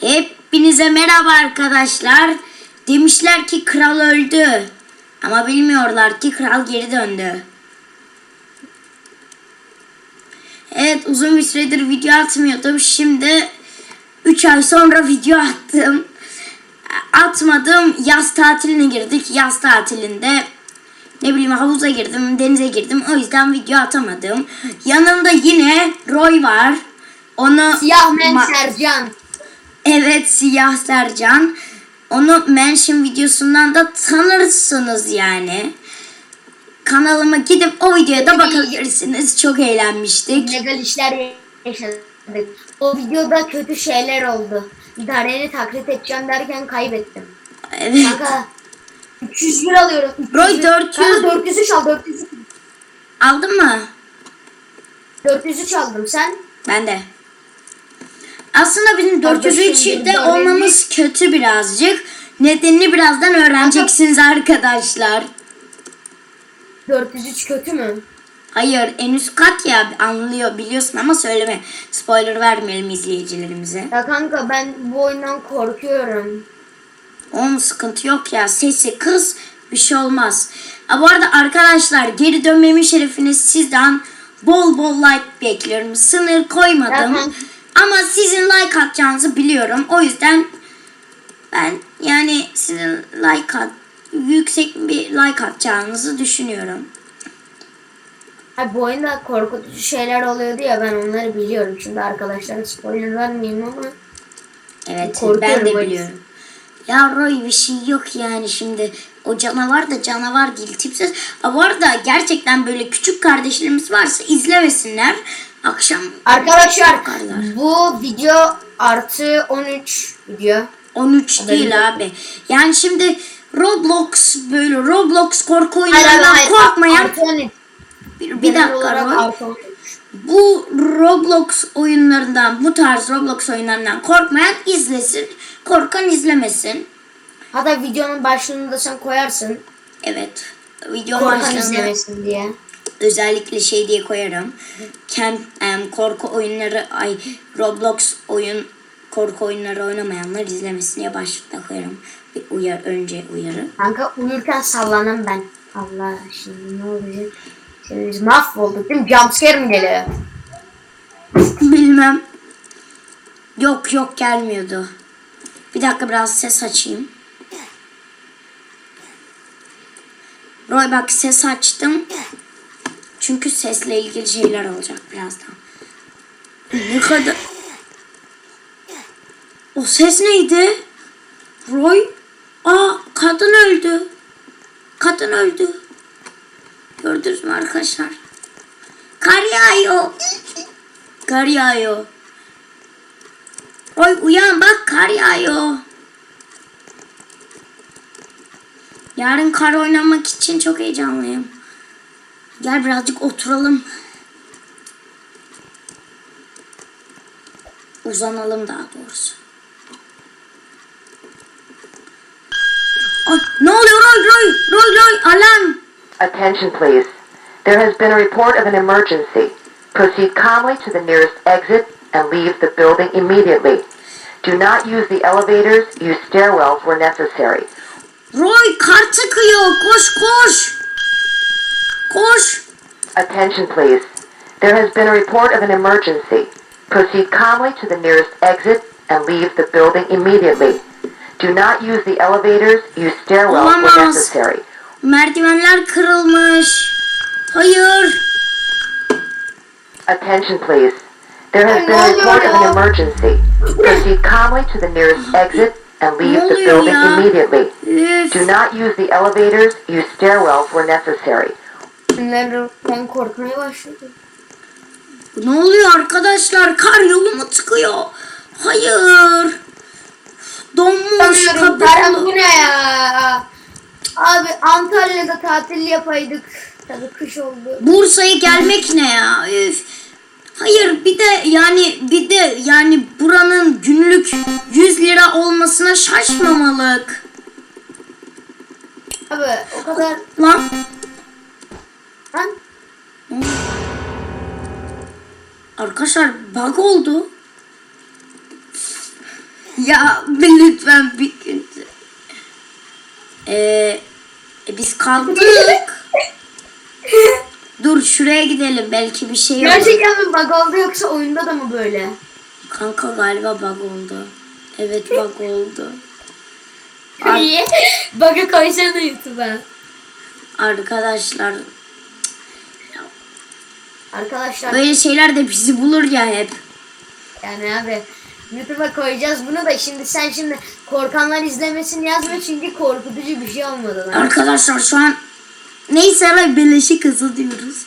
Hepinize merhaba arkadaşlar. Demişler ki kral öldü. Ama bilmiyorlar ki kral geri döndü. Evet uzun bir süredir video atmıyordum. Şimdi 3 ay sonra video attım. Atmadım. Yaz tatiline girdik. Yaz tatilinde ne bileyim havuza girdim, denize girdim. O yüzden video atamadım. Yanımda yine Roy var. Onu Siyah men Sercan. Evet siyah Sercan. Onu mention videosundan da tanırsınız yani. Kanalıma gidip o videoya da bakabilirsiniz. Çok eğlenmiştik. Legal işler yaşadık. O videoda kötü şeyler oldu. Daren'i taklit edeceğim derken kaybettim. Evet. Kanka 300 lira alıyorum. 300 Roy, lira. 400. Kanka 403 al 400. Aldın mı? 403 aldım sen. Ben de. Aslında bizim Kardeşim, 403'de bizim olmamız kötü birazcık. Nedenini birazdan öğreneceksiniz arkadaşlar. 403 kötü mü? Hayır en üst kat ya anlıyor biliyorsun ama söyleme. Spoiler vermeyelim izleyicilerimize. Ya kanka ben bu oyundan korkuyorum. Onun sıkıntı yok ya. Sesi kız bir şey olmaz. Ha, bu arada arkadaşlar geri dönmemin şerefine sizden bol bol like bekliyorum. Sınır koymadım. Zaten- Ama sizin like atacağınızı biliyorum. O yüzden ben yani sizin like at, yüksek bir like atacağınızı düşünüyorum. Ha, bu oyunda korkutucu şeyler oluyordu ya ben onları biliyorum. Şimdi arkadaşlara spoiler vermeyeyim ama. Evet ben de biliyorum. Ya Roy bir şey yok yani şimdi o canavar da canavar değil tipsiz. Ha, bu arada gerçekten böyle küçük kardeşlerimiz varsa izlemesinler. Akşam Arkadaşlar Bakarlar. bu video artı 13 video. 13 değil abi. Yani şimdi Roblox böyle Roblox korku oyunlarından korkmayan Artı 13. bir, bir Genel dakika olarak Roy. artı 13. Bu Roblox oyunlarından bu tarz Roblox oyunlarından korkmayan izlesin. Korkan izlemesin. Hatta videonun başlığını da sen koyarsın. Evet. Video Korkan başlığına izlemesin diye. Özellikle şey diye koyarım. Kem, em, korku oyunları ay Roblox oyun korku oyunları oynamayanlar izlemesin diye başlıkta koyarım. Bir uyar önce uyarı. Kanka uyurken sallanan ben. Allah şimdi ne olacak? Şimdi biz mahvolduk değil mi? Jumpscare mi geliyor? Bilmem. Yok yok gelmiyordu. Bir dakika biraz ses açayım. Roy bak ses açtım. Çünkü sesle ilgili şeyler olacak birazdan. Ne kadar... O ses neydi? Roy? Aa kadın öldü. Kadın öldü. Gördünüz mü arkadaşlar? Kar yağıyor. Kar yağıyor. Oy uyan bak kar yağıyor. Yarın kar oynamak için çok heyecanlıyım. Gel birazcık oturalım. Uzanalım daha doğrusu. Ay, ne oluyor Roy Roy Roy Roy alarm. Attention, please. There has been a report of an emergency. Proceed calmly to the nearest exit and leave the building immediately. Do not use the elevators. Use stairwells where necessary. Roy kar çıkıyor koş koş. Koş. Attention, please. There has been a report of an emergency. Proceed calmly to the nearest exit and leave the building immediately. Do not use the elevators. Use stairwells where Olamaz. necessary. Merdivenler kırılmış. Hayır. Attention, please. There has been a report of an emergency. Proceed calmly to the nearest exit and leave the building immediately. Do not use the elevators. Use stairwells where necessary. Ben korkmaya başladım. Ne oluyor arkadaşlar? Kar yolumu tıkıyor. Hayır. Donmuş kapı. bu ne ya? Abi Antalya'da tatil yapaydık. Tabii kış oldu. Bursa'ya gelmek ne ya? Üf. Hayır bir de yani bir de yani buranın günlük 100 lira olmasına şaşmamalık. Abi o kadar Lan lan arkadaşlar bug oldu. Ya lütfen bir gün. Ee, e, biz kaldık. Dur şuraya gidelim belki bir şey olur. Gerçekten mi bug oldu yoksa oyunda da mı böyle? Kanka galiba bug oldu. Evet bug oldu. Niye? Bug'ı koysana YouTube'a. Arkadaşlar Arkadaşlar böyle şeyler de bizi bulur ya hep. yani abi YouTube'a koyacağız bunu da şimdi sen şimdi korkanlar izlemesin yazma çünkü korkutucu bir şey olmadı lan. Arkadaşlar şu an neyse ara beleşi kazanıyoruz.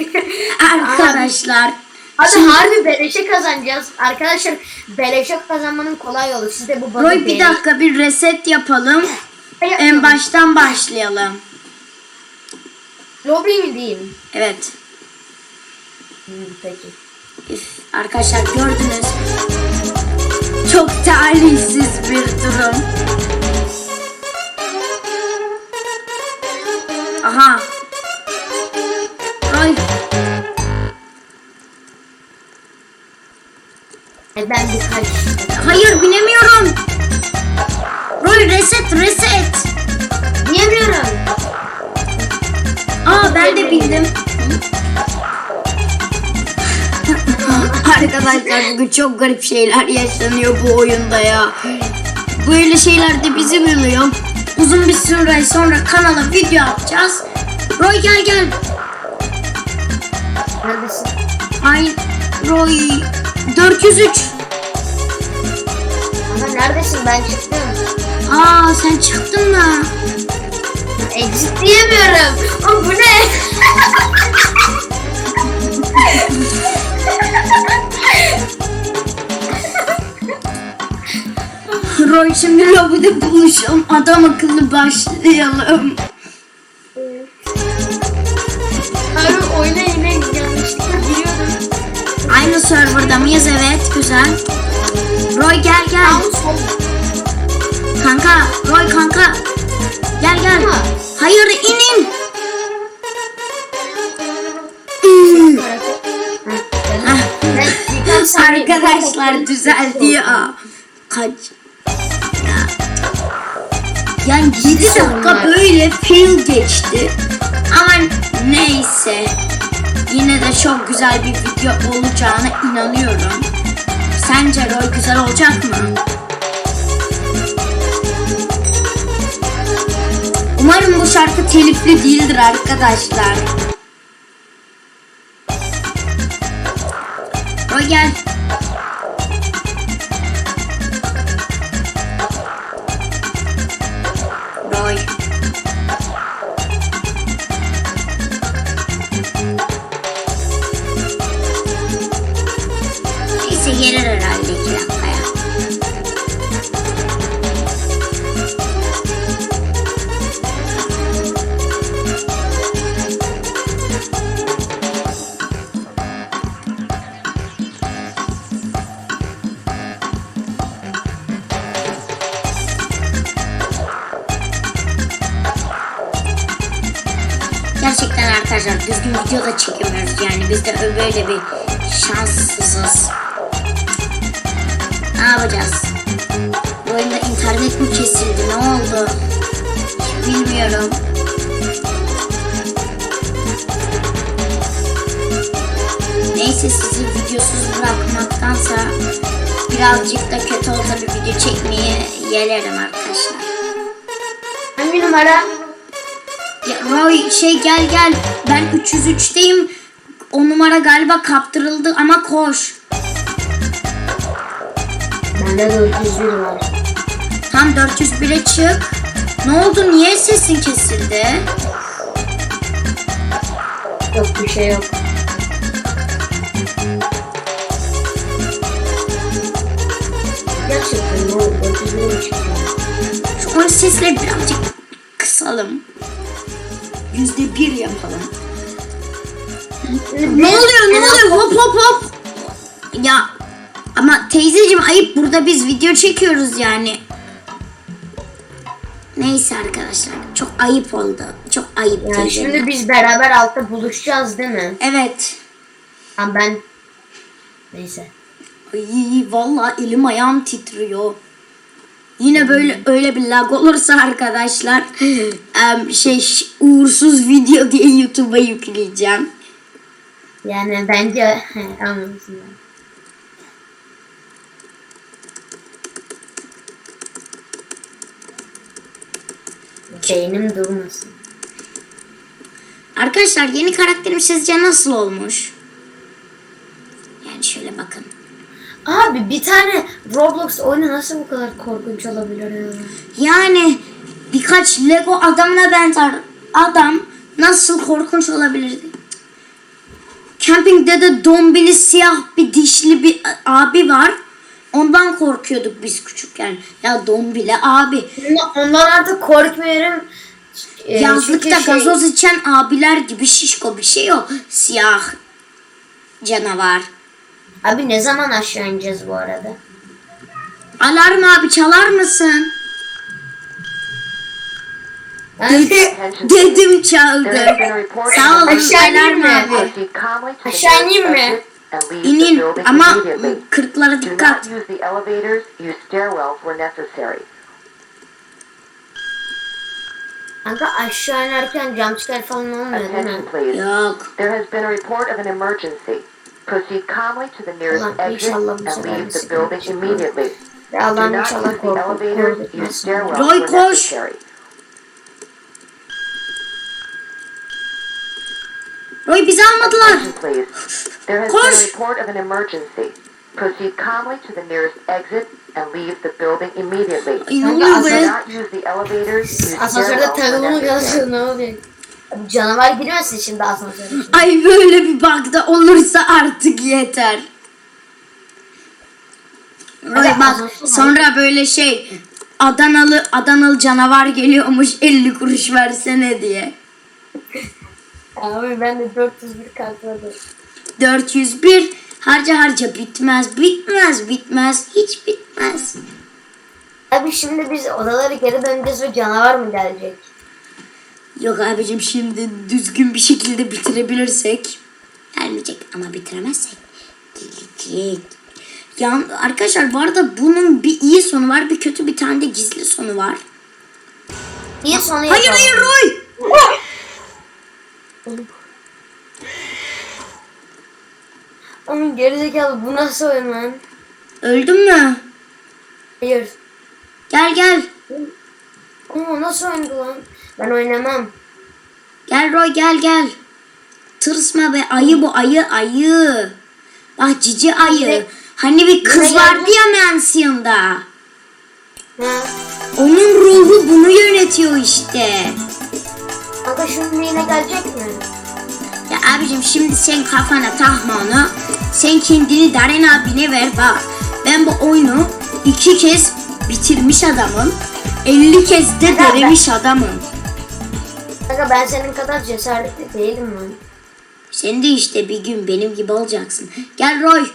Arkadaşlar Hadi şimdi- harbi beleşe kazanacağız. Arkadaşlar beleşe kazanmanın kolay yolu. Siz de bu bug'ı Roy bir dakika bir reset yapalım. En baştan başlayalım. Lobby mi diyeyim? Evet. Peki. Arkadaşlar gördünüz. Çok talihsiz bir durum. Aha. Roy E ben birkaç... hayır binemiyorum. Roy reset reset. Diyemiyorum. Aa ben de bildim. Arkadaşlar bugün çok garip şeyler yaşanıyor bu oyunda ya. Böyle şeyler de bizi buluyor. Uzun bir süre sonra kanala video atacağız. Roy gel gel. Neredesin? Ay Roy 403. Ama neredesin? Ben çıktım. Aa sen çıktın mı? Exit diyemiyorum. Ama bu ne? Roy şimdi lobide buluşalım. Adam akıllı başlayalım. Abi oyuna yine yanlışlıkla giriyorum. Aynı serverda mıyız? Evet güzel. Roy gel gel. Sol. Kanka, Roy kanka. Gel gel. Hayır inin. Arkadaşlar düzeldi ya. Kaç. Ya. Yani 7 dakika böyle film geçti. Ama neyse. Yine de çok güzel bir video olacağına inanıyorum. Sence Roy güzel olacak mı? Umarım bu şarkı telifli değildir arkadaşlar. Roy gel. Düzgün video da çekemiyoruz yani biz de böyle bir şanssızız. Ne yapacağız? Bu oyunda internet mi kesildi ne oldu? Bilmiyorum. Neyse sizi videosuz bırakmaktansa birazcık da kötü olsa bir video çekmeye gelirim arkadaşlar. Hangi numara? Ya Roy şey gel gel. Ben 303'teyim. O numara galiba kaptırıldı ama koş. Bende 401 var. Tam 401'e çık. Ne oldu? Niye sesin kesildi? Yok bir şey yok. Gerçekten ne oldu? 401 mi çıktı? Şu an sesleri birazcık kısalım. Yüzde bir yapalım. Ne oluyor? Ne oluyor? Hop hop hop. Ya ama teyzeciğim ayıp burada biz video çekiyoruz yani. Neyse arkadaşlar çok ayıp oldu. Çok ayıp Yani şimdi biz beraber altta buluşacağız değil mi? Evet. Ha ben... Neyse. Ay, vallahi elim ayağım titriyor. Yine böyle öyle bir lag olursa arkadaşlar şey uğursuz video diye YouTube'a yükleyeceğim. Yani bence anlamışsın. Beynim durmasın. Arkadaşlar yeni karakterim sizce nasıl olmuş? Yani şöyle bakın. Abi bir tane Roblox oyunu nasıl bu kadar korkunç olabilir ya? Yani birkaç Lego adamına benzer adam nasıl korkunç olabilirdi? Camping'de de dombili siyah bir dişli bir abi var. Ondan korkuyorduk biz küçükken. Ya dombili abi. Ondan artık korkmuyorum. Ee, Yazlıkta şey- gazoz içen abiler gibi şişko bir şey yok. Siyah canavar. Abi ne zaman aşağı ineceğiz bu arada? Alarm abi çalar mısın? Yani Dedim çaldı. Sağ olun Aşağı alarm ineyim mi? abi. Aşağı ineyim mi? İnin ama kırklara dikkat. Kanka aşağı inerken jumpscare falan olmuyor değil mi? Attention please. Yok. There has been a report of an emergency. Proceed calmly to the nearest exit inşallah bu and sefer leave the building immediately. Ve not inşallah korkup where koş. Roy bizi almadılar. Attention please. There has been Koş. a report of an emergency. Proceed calmly to the nearest exit and leave the building immediately. Do be? not use the elevators. Use Asansörde necessary. kalsın ne oluyor? Canavar girmesin şimdi asansöre. Ay böyle bir bug'da olursa artık yeter. Hadi bak sonra böyle şey Adanalı Adanalı canavar geliyormuş 50 kuruş versene diye. Abi ben de 401 kalkladım. 401 harca harca bitmez bitmez bitmez hiç bitmez. Abi şimdi biz odaları geri döneceğiz ve canavar mı gelecek? Yok abicim şimdi düzgün bir şekilde bitirebilirsek gelmeyecek ama bitiremezsek gelecek. Ya arkadaşlar bu arada bunun bir iyi sonu var bir kötü bir tane de gizli sonu var. İyi sonu Hayır yapalım. hayır Roy. Oğlum gerizekalı bu nasıl oyun lan? Öldün mü? Hayır. Gel gel. O nasıl oyundu lan? Ben oynamam. Gel Roy gel gel. Tırsma be ayı bu ayı ayı. Bak cici ayı. Ne? Hani bir kız Ne vardı geldi? ya Mansion'da. Onun ruhu bunu yönetiyor işte. Kanka şimdi yine gelecek mi? Ya abicim şimdi sen kafana takma onu. Sen kendini Daren abine ver bak. Ben bu oyunu iki kez bitirmiş adamım. 50 kez de Aga ben- denemiş adamım. Kanka ben senin kadar cesaretli değilim lan. Sen de işte bir gün benim gibi olacaksın. Gel Roy.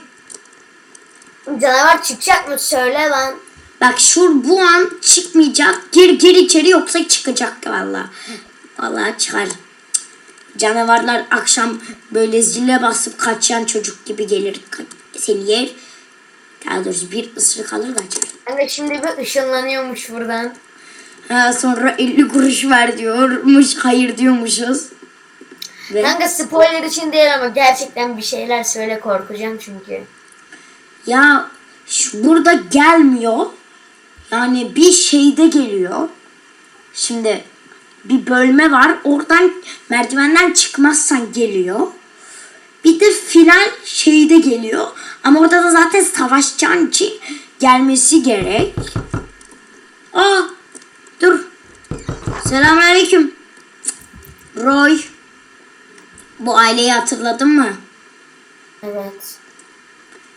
Canavar çıkacak mı söyle lan. Bak şu bu an çıkmayacak. Gir gir içeri yoksa çıkacak valla. Valla çıkar. Canavarlar akşam böyle zile basıp kaçan çocuk gibi gelir. Seni yer. Daha doğrusu bir ısırık alır kaçar. Kanka şimdi bir ışınlanıyormuş buradan. Ha, sonra 50 kuruş ver diyormuş. Hayır diyormuşuz. Ve Kanka spoiler için değil ama gerçekten bir şeyler söyle korkacağım çünkü. Ya burada gelmiyor. Yani bir şeyde geliyor. Şimdi bir bölme var. Oradan merdivenden çıkmazsan geliyor. Bir de final şeyde geliyor. Ama orada da zaten savaşacağın için gelmesi gerek. Aa dur. Selamünaleyküm. Roy. Bu aileyi hatırladın mı? Evet.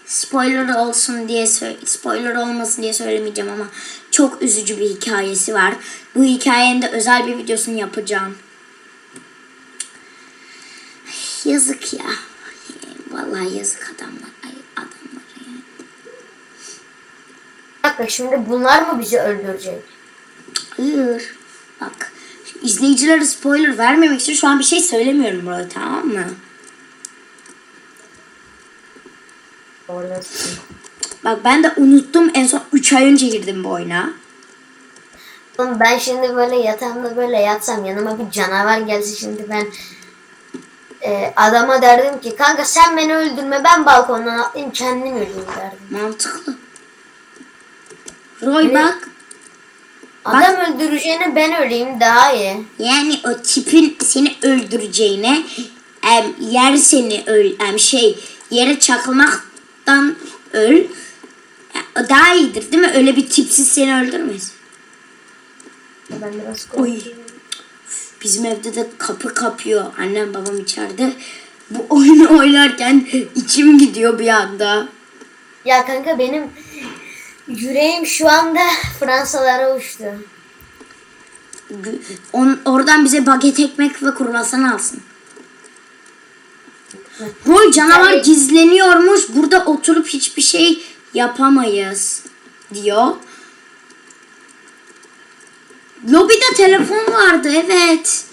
Spoiler olsun diye spoiler olmasın diye söylemeyeceğim ama çok üzücü bir hikayesi var. Bu hikayenin de özel bir videosunu yapacağım. Yazık ya. Vallahi yazık adamlar. Ay, adamlar ya. Bir dakika şimdi bunlar mı bizi öldürecek? Hayır. Bak izleyicilere spoiler vermemek için şu an bir şey söylemiyorum burada tamam mı? Orası. Bak ben de unuttum en son 3 ay önce girdim bu oyuna. Oğlum ben şimdi böyle yatağımda böyle yatsam yanıma bir canavar gelse şimdi ben e, adama derdim ki kanka sen beni öldürme ben balkondan atlayayım kendim öleyim derdim. Mantıklı. Roy Ne? bak. Adam öldüreceğine ben öleyim daha iyi. Yani o tipin seni öldüreceğine em, yer seni öl em, şey yere çakılmaktan öl o daha iyidir değil mi? Öyle bir tipsiz seni öldürmez. Ben biraz Oy. Bizim evde de kapı kapıyor. Annem babam içeride. Bu oyunu oynarken içim gidiyor bir anda. Ya kanka benim yüreğim şu anda Fransalara uçtu. On, oradan bize baget ekmek ve kruvasan alsın. Roy canavar Yani- gizleniyormuş. Burada oturup hiçbir şey yapamayız diyor. Lobide telefon vardı evet.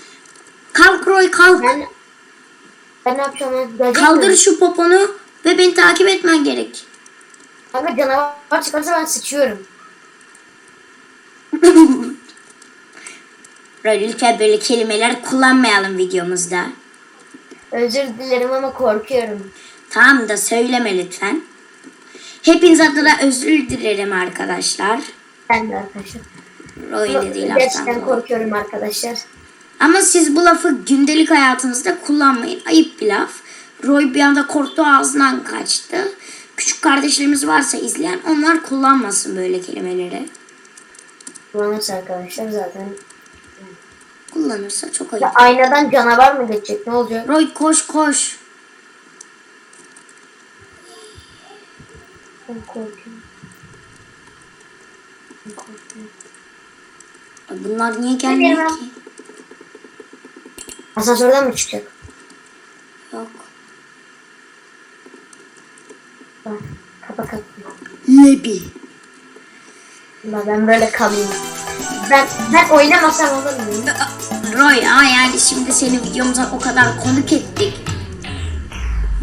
Kalk Roy kalk. Ben ben ne yapacağım? Gelecek Kaldır mi? şu poponu ve beni takip etmen gerek. Kanka canavar çıkarsa ben sıçıyorum. Roy lütfen böyle kelimeler kullanmayalım videomuzda. Özür dilerim ama korkuyorum. Tamam da söyleme lütfen. Hepiniz adına özür dilerim arkadaşlar. Ben de arkadaşlar. Roy dediği Gerçekten laftan. korkuyorum arkadaşlar. Ama siz bu lafı gündelik hayatınızda kullanmayın. Ayıp bir laf. Roy bir anda korktu ağzından kaçtı. Küçük kardeşlerimiz varsa izleyen onlar kullanmasın böyle kelimeleri. Kullanırsa arkadaşlar zaten. Kullanırsa çok Ya ayıp. aynadan canavar mı geçecek? Ne olacak? Roy koş koş. Ben korkuyorum. Ben korkuyorum. Ay Bunlar niye gelmiyor Bilmiyorum. ki? Asansörden mi çıkacak? Yok. Bak, Kapa kapa. Lebi. Ulan Ben böyle kalayım. Ben ben oynamasam olur mu? Roy ama yani şimdi seni videomuza o kadar konuk ettik.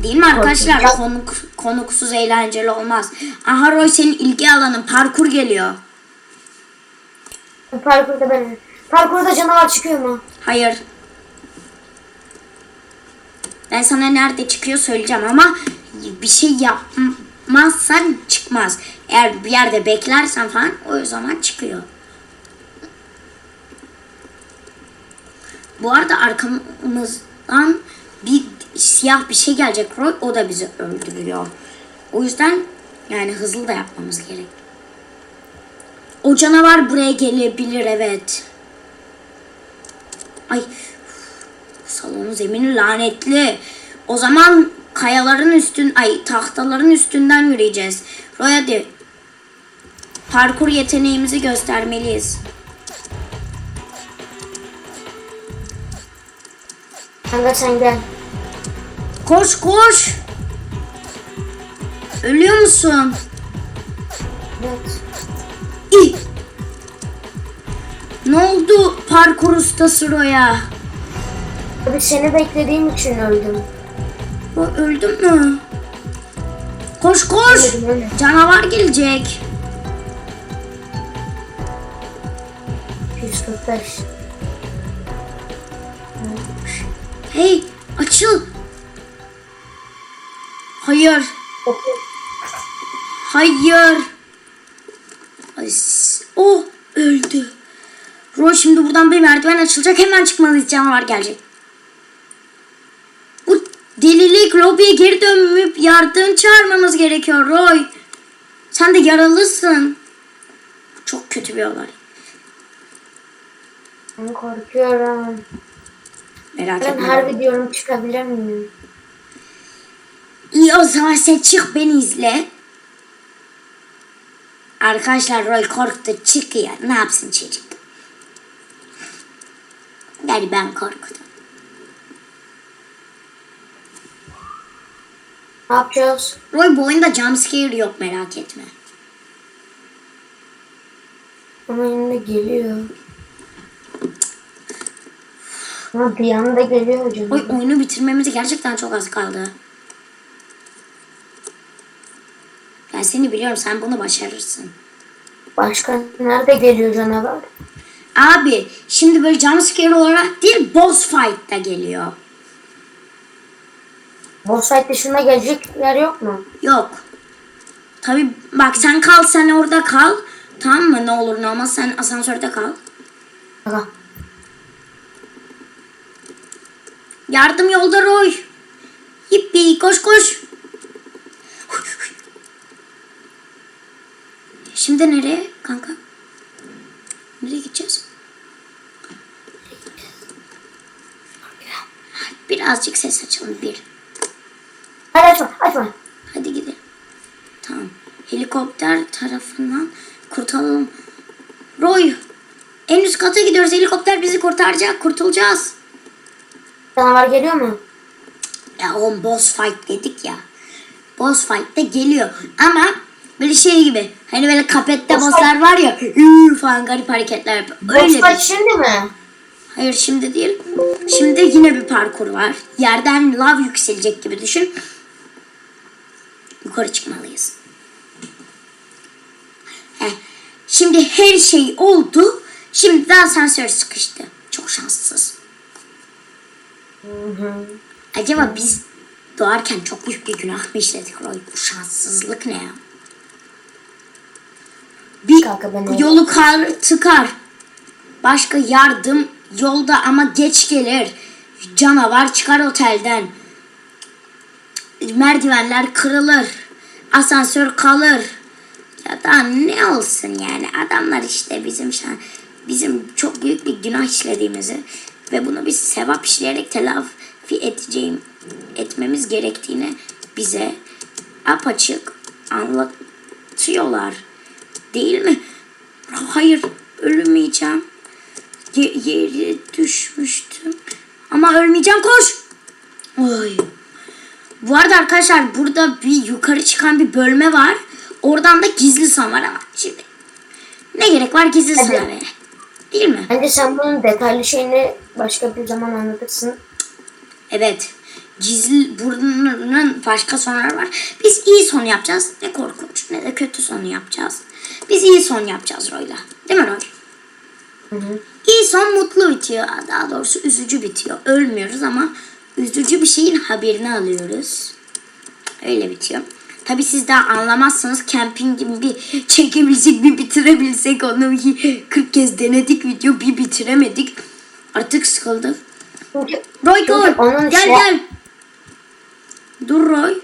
Değil mi arkadaşlar? Konuk, konuksuz eğlenceli olmaz. Aha Roy senin ilgi alanın parkur geliyor. Parkurda ben. Parkurda canavar çıkıyor mu? Hayır. Ben sana nerede çıkıyor söyleyeceğim ama bir şey yapmazsan çıkmaz. Eğer bir yerde beklersen falan o zaman çıkıyor. Bu arada arkamızdan bir siyah bir şey gelecek Roy. O da bizi öldürüyor. O yüzden yani hızlı da yapmamız gerek. O canavar buraya gelebilir evet. Ay salonun zemini lanetli. O zaman kayaların üstün ay tahtaların üstünden yürüyeceğiz. Roy hadi. Parkur yeteneğimizi göstermeliyiz. Kanka sen gel. Koş koş. Ölüyor musun? Evet. İh. Ne oldu parkur ustası Roy'a? Abi seni beklediğim için öldüm. Roy öldün mü? Koş koş. Ölmedim, ölmedim. Canavar gelecek. 145. Hey açıl. Hayır. Hayır. O öldü. Roy şimdi buradan bir merdiven açılacak. Hemen çıkmalıyız. Canavar gelecek. Bu delilik lobiye geri dönüp yardım çağırmamız gerekiyor Roy. Sen de yaralısın. Çok kötü bir olay. Ben korkuyorum. Merak Ben etme. harbi diyorum çıkabilir miyim? İyi o zaman sen çık beni izle. Arkadaşlar Roy korktu çıkıyor. Ne yapsın çocuk? Yani ben korktum. Ne yapacağız? Roy bu oyunda jumpscare yok merak etme. Ama yine geliyor. Ama bir anda geliyor canım. Roy oyunu bitirmemize gerçekten çok az kaldı. Ben seni biliyorum sen bunu başarırsın. Başka nerede geliyor canavar? Abi şimdi böyle jumpscare olarak değil boss fight da geliyor. Boss fight dışında gelecek yer yok mu? Yok. Tabi bak sen kal sen orada kal. Tamam mı ne olur ne olmaz sen asansörde kal. Aga. Yardım yolda Roy. Yippi koş koş. Şimdi nereye kanka? Nereye gideceğiz? Birazcık ses açalım bir. Hadi açma açma. Hadi gidelim. Tamam. Helikopter tarafından kurtulalım. Roy. En üst kata gidiyoruz. Helikopter bizi kurtaracak. Kurtulacağız. Canavar geliyor mu? Ya oğlum boss fight dedik ya. Boss fight de geliyor. Ama böyle şey gibi. Hani böyle kapette Boss bosslar var ya. Falan garip hareketler yapıyor. Boss Öyle fight bir. şimdi mi? Hayır şimdi değil. Şimdi yine bir parkur var. Yerden lav yükselecek gibi düşün. Yukarı çıkmalıyız. Heh. Şimdi her şey oldu. Şimdi de asansör sıkıştı. Çok şanssız. Acaba biz doğarken çok büyük bir günah mı işledik Roy? Bu şanssızlık ne ya? Bir Kanka ben öyle- yolu kar, tıkar. Başka yardım yolda ama geç gelir. Canavar çıkar otelden. Merdivenler kırılır. Asansör kalır. Ya da ne olsun yani adamlar işte bizim şan, bizim çok büyük bir günah işlediğimizi ve bunu biz sevap işleyerek telafi edeceğim etmemiz gerektiğini bize apaçık anlatıyorlar. Değil mi? Hayır ölmeyeceğim. Ye- yere düşmüştüm. Ama ölmeyeceğim koş. Oy. Bu arada arkadaşlar burada bir yukarı çıkan bir bölme var. Oradan da gizli son var ama şimdi ne gerek var gizli sona vere? Değil mi? Bence sen bunun detaylı şeyini başka bir zaman anlatırsın. Evet. Gizli burnunun başka sonları var. Biz iyi son yapacağız. Ne korkunç ne de kötü sonu yapacağız. Biz iyi son yapacağız Roy'la. Değil mi Roy? İyi son mutlu bitiyor. Daha doğrusu üzücü bitiyor. Ölmüyoruz ama üzücü bir şeyin haberini alıyoruz. Öyle bitiyor. Tabi siz daha anlamazsanız camping gibi bir çekebilsek bir bitirebilsek onu bir 40 kez denedik video bir bitiremedik. Artık sıkıldık. Roy Gel şey- gel. Dur Roy.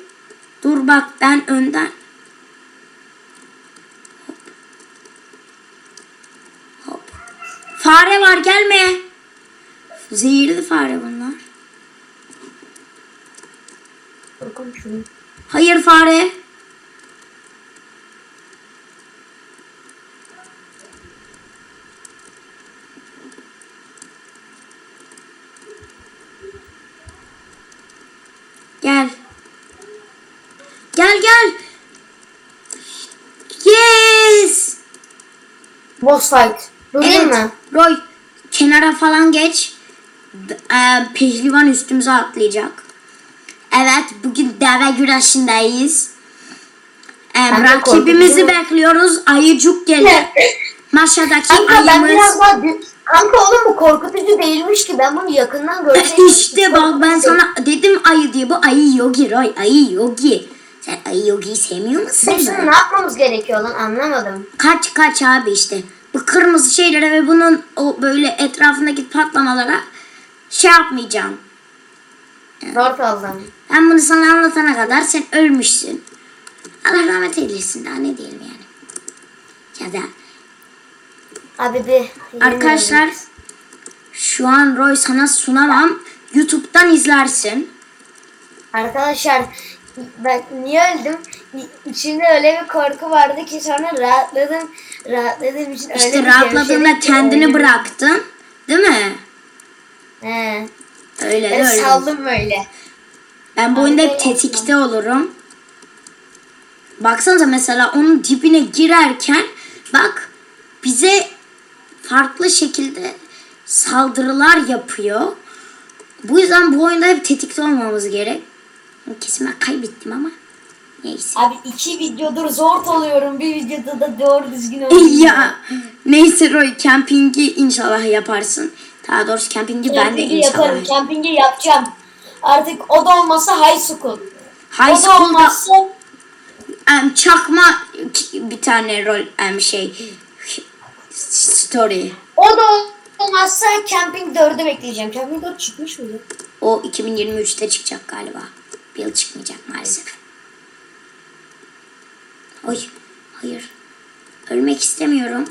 Dur bak ben önden. Hop. Hop. Fare var gelme. Zehirli fare bunlar. Korkunç. Hayır fare. Gel. Gel gel. Yes. Boss fight. Durayım Evet. mı? Roy kenara falan geç. D- e, pehlivan üstümüze atlayacak. Deve güreşindeyiz. E, Ben rakibimizi bekliyoruz. Ayıcuk gelir. Maşadaki Kanka ben ayımız. biraz daha... Kanka oğlum bu korkutucu değilmiş ki. Ben bunu yakından görseydim. İşte bak ben sana dedim ayı diye. Bu ayı yogi Roy. Ayı yogi. Sen ayı yogiyi sevmiyor musun? Bizim ne yapmamız gerekiyor lan anlamadım. Kaç kaç abi işte. Bu kırmızı şeylere ve bunun o böyle etrafındaki patlamalara şey yapmayacağım. Dört aldım. Ben bunu sana anlatana kadar sen ölmüşsün. Allah rahmet eylesin daha ne diyelim yani. Ya da Abi bir... arkadaşlar şu an Roy sana sunamam. YouTube'dan izlersin. Arkadaşlar ben niye öldüm? İçimde öyle bir korku vardı ki sonra rahatladım. Rahatladığım için öyle İşte bir rahatladığında gevşedim ki kendini öyle- bıraktın. Değil mi? He. Öyle Ben öyle. saldım böyle. Ben bu oyunda hep tetikte olurum. Baksanıza mesela onun dibine girerken bak bize farklı şekilde saldırılar yapıyor. Bu yüzden bu oyunda hep tetikte olmamız gerek. Kesin ben kaybettim ama Neyse. Abi iki videodur zor oluyorum. Bir videoda da doğru düzgün oluyorum. ya neyse Roy campingi inşallah yaparsın. Daha doğrusu campingi ben de Campingi inşallah. yaparım. Campingi yapacağım. Artık o da olmasa high school. High o da school'da olmazsa em, çakma bir tane rol em, şey story. o da olmazsa Camping 4'ü bekleyeceğim. Camping 4 çıkmış mıydı? O 2023'te çıkacak galiba. Bir yıl çıkmayacak maalesef. Oy, hayır. Ölmek istemiyorum.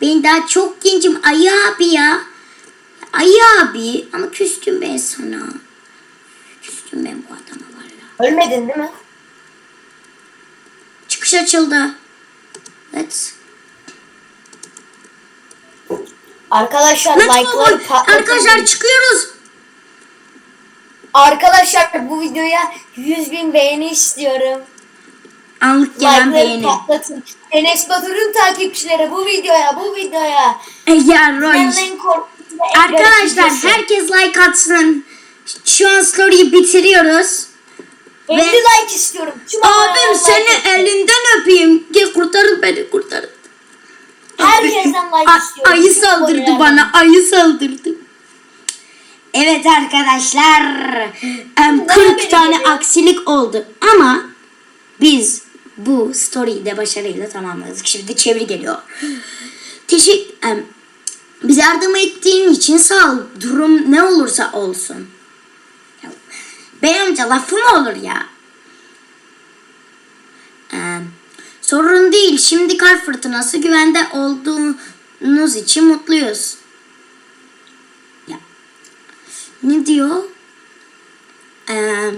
Ben daha çok gencim. Ayı abi ya. Ayı abi. Ama küstüm ben sana. Küstüm ben bu adama valla. Ölmedin değil mi? Çıkış açıldı. Let's. Arkadaşlar Let's like'ları patlatın. Arkadaşlar çıkıyoruz. Arkadaşlar bu videoya 100 bin beğeni istiyorum. Anlık gelen beğeni. patlatın. Enes Batur'un takipçileri bu videoya bu videoya. Ya Roy. Arkadaşlar herkes like atsın. Şu an story'i bitiriyoruz. 50 ve- like istiyorum. Aboneler Abim like seni etsin. elinden öpeyim. Gel kurtarın beni kurtarın. Herkesten like A- istiyorum. ayı saldırdı bana. Ayı saldırdı. Evet arkadaşlar. em, Ne 40 haberi tane aksilik oldu. Ama biz bu story'i de başarıyla tamamladık. Şimdi çeviri geliyor. Teşekkür bize yardım ettiğin için sağ ol. Durum ne olursa olsun. Bey amca lafı mı olur ya? Ee, sorun değil. Şimdi kar fırtınası güvende olduğunuz için mutluyuz. Ya. Ne diyor? Ee,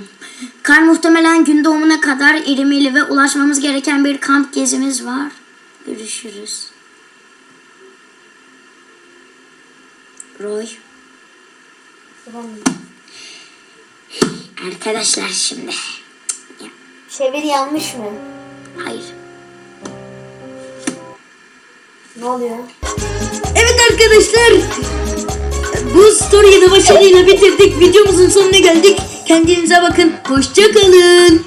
kar muhtemelen gün doğumuna kadar erimeli ve ulaşmamız gereken bir kamp gezimiz var. Görüşürüz. Roy. Arkadaşlar şimdi. Ya, Çeviri yanlış mı? hayır. Ne oluyor? Evet arkadaşlar. Bu story'i de başarıyla bitirdik. Videomuzun sonuna geldik. Kendinize bakın. Hoşçakalın.